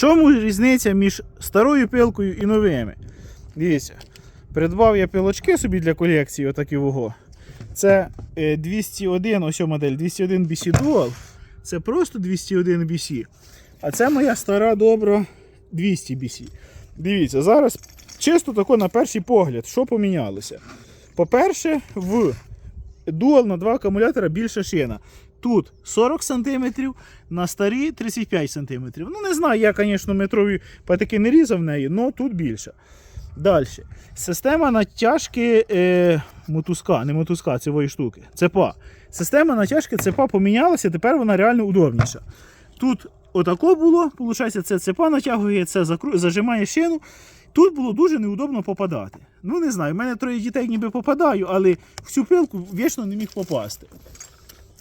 чому різниця між старою пилкою і новими? Дивіться, придбав я пилочки собі для колекції, отакі вого. Це е, 201, ось о модель 201 BC Dual. Це просто 201 BC. А це моя стара добра 200 BC. Дивіться, зараз чисто тако на перший погляд, що помінялося. По-перше, в Dual на два акумулятора більша шина. Тут 40 см, на старі 35 см. Ну, не знаю, я, звісно, метрові патики не різав неї, але тут більше. Далі. Система натяжки е, мотузка, не мотузка, цевої штуки. Цепа. Система натяжки цепа помінялася, тепер вона реально удобніша. Тут отако було, виходить, це цепа натягує, це закру... зажимає шину. Тут було дуже неудобно попадати. Ну, не знаю, в мене троє дітей ніби попадаю, але в цю пилку вічно не міг попасти.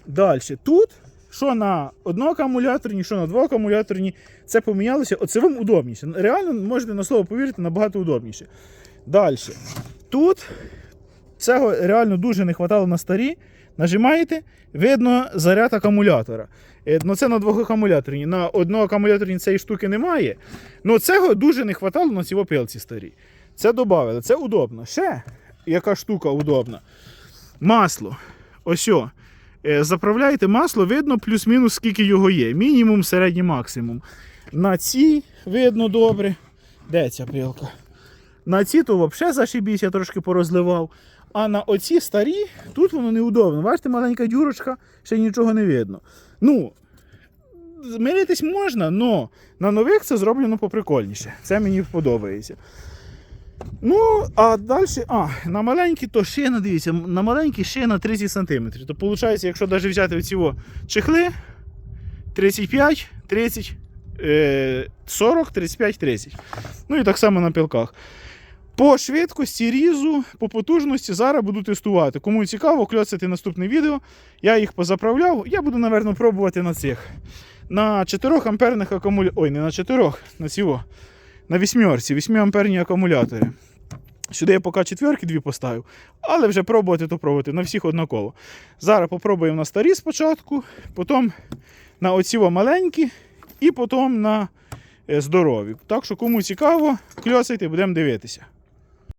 Далі. Тут, що на одноакумуляторні, що на двоакумуляторні, це помінялося. Оце вам удобніше. Реально, можете на слово повірити, набагато удобніше. Далі. Тут цього реально дуже не вистачало на старі. Нажимаєте, видно заряд акумулятора. Е, Ну, це на двох акумуляторні. На одноакумуляторні цієї штуки немає. Ну, цього дуже не вистачало на цій пилці старій. Це додали, це удобно. Ще яка штука удобна. Масло. Ось. о. Е, Заправляєте масло, видно плюс-мінус, скільки його є. Мінімум, середній максимум. На ці видно добре. Де ця пилка? На ці то взагалі зашибісь, я трошки порозливав. А на оці старі, тут воно неудобно. Бачите, маленька дюрочка, ще нічого не видно. Ну, миритись можна, але на нових це зроблено поприкольніше. Це мені подобається. Ну, а далі, а, на маленькі, то шина, дивіться, на маленькі шина 30 см. То виходить, якщо навіть взяти оці чехли 35, 30, е, 40, 35, 30. Ну і так само на пилках. По швидкості різу, по потужності зараз буду тестувати. Кому цікаво, кльоцати наступне відео. Я їх позаправляв. Я буду, напевно, пробувати на цих. На 4 амперних акумуляторах. Ой, не на 4, на цього. На вісьмерці, 8 амперні акумулятори. Сюди я поки четверки дві поставив, але вже пробувати, то пробувати на всіх однаково. Зараз попробуємо на старі спочатку, потім на оціво маленькі і потім на е, здорові. Так що, кому цікаво, кльосайте, будемо дивитися.